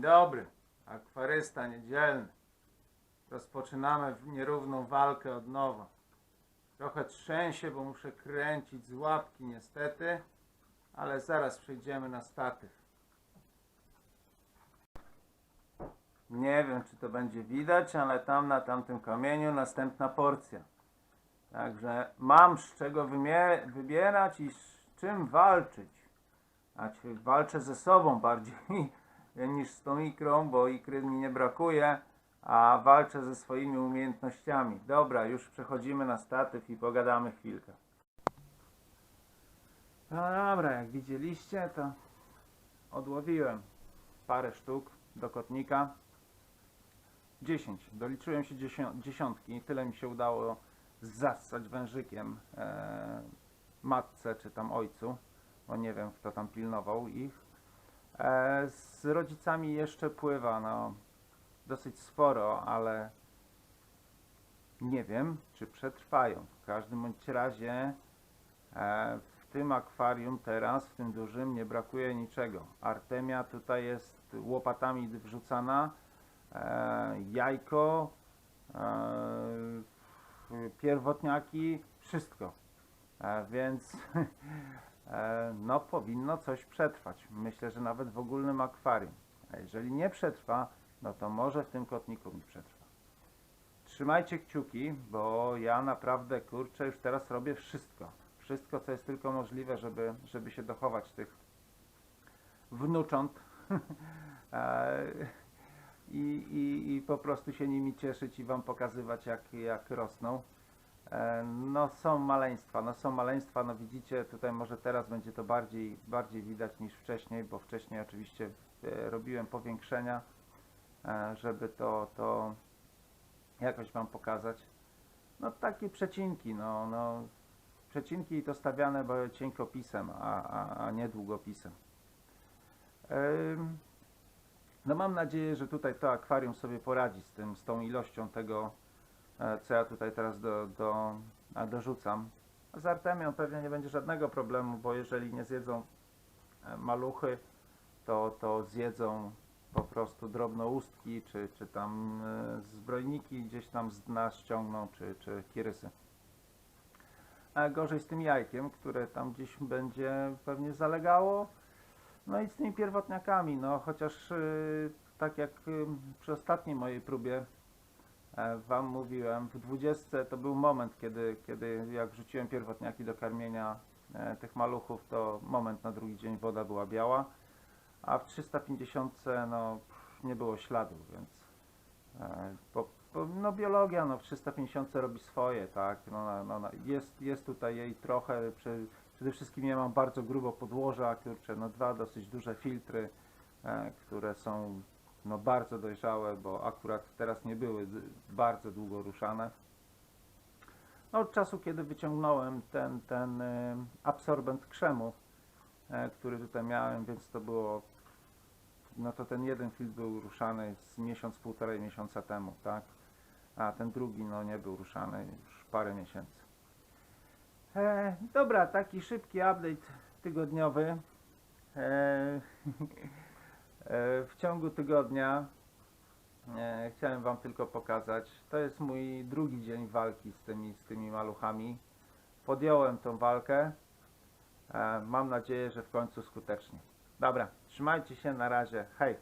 dobry, akwarysta niedzielny. Rozpoczynamy nierówną walkę od nowa. Trochę trzęsie, bo muszę kręcić z łapki niestety, ale zaraz przejdziemy na statyw. Nie wiem, czy to będzie widać, ale tam na tamtym kamieniu następna porcja. Także mam z czego wybierać i z czym walczyć. Znaczy, walczę ze sobą bardziej niż z tą ikrą, bo ikry mi nie brakuje, a walczę ze swoimi umiejętnościami. Dobra, już przechodzimy na statyw i pogadamy chwilkę. No dobra, jak widzieliście, to odłowiłem parę sztuk do kotnika. 10. Doliczyłem się dziesią- dziesiątki. Tyle mi się udało zassać wężykiem e, matce czy tam ojcu, bo nie wiem kto tam pilnował ich. E, z rodzicami jeszcze pływa, no dosyć sporo, ale nie wiem czy przetrwają. W każdym bądź razie e, w tym akwarium teraz, w tym dużym, nie brakuje niczego. Artemia tutaj jest łopatami wrzucana, e, jajko, pierwotniaki, wszystko. Więc no powinno coś przetrwać. Myślę, że nawet w ogólnym akwarium. A jeżeli nie przetrwa, no to może w tym kotniku mi przetrwa. Trzymajcie kciuki, bo ja naprawdę kurczę już teraz robię wszystko. Wszystko, co jest tylko możliwe, żeby, żeby się dochować tych wnucząt. E, i, i, i po prostu się nimi cieszyć i Wam pokazywać, jak, jak rosną. E, No są maleństwa, no są maleństwa, no widzicie, tutaj może teraz będzie to bardziej, bardziej widać niż wcześniej, bo wcześniej oczywiście e, robiłem powiększenia, e, żeby to, to jakoś Wam pokazać. No takie przecinki, no, no przecinki to stawiane były cienkopisem, a, a, a nie długopisem. No mam nadzieję, że tutaj to akwarium sobie poradzi z tym, z tą ilością tego, co ja tutaj teraz do, do, dorzucam. Z Artemią pewnie nie będzie żadnego problemu, bo jeżeli nie zjedzą e, maluchy, to, to zjedzą po prostu drobnoustki, czy, czy tam e, zbrojniki gdzieś tam z dna ściągną, czy, czy kirysy. A gorzej z tym jajkiem, które tam gdzieś będzie pewnie zalegało. No i z tymi pierwotniakami, no chociaż tak jak przy ostatniej mojej próbie e, Wam mówiłem, w 20 to był moment, kiedy, kiedy jak wrzuciłem pierwotniaki do karmienia e, tych maluchów, to moment na drugi dzień woda była biała, a w 350 no nie było śladu, więc e, no biologia no w 350 robi swoje, tak, no, no, no, no, jest, jest tutaj jej trochę, Przede wszystkim ja mam bardzo grubo podłoża, kurczę, no dwa dosyć duże filtry, e, które są no bardzo dojrzałe, bo akurat teraz nie były bardzo długo ruszane. No, od czasu, kiedy wyciągnąłem ten, ten y, absorbent krzemu, e, który tutaj miałem, więc to było, no to ten jeden filtr był ruszany z miesiąc, półtorej miesiąca temu, tak? A ten drugi, no nie był ruszany już parę miesięcy. E, dobra, taki szybki update tygodniowy. E, w ciągu tygodnia e, chciałem Wam tylko pokazać. To jest mój drugi dzień walki z tymi, z tymi maluchami. Podjąłem tą walkę. E, mam nadzieję, że w końcu skutecznie. Dobra, trzymajcie się na razie. Hej!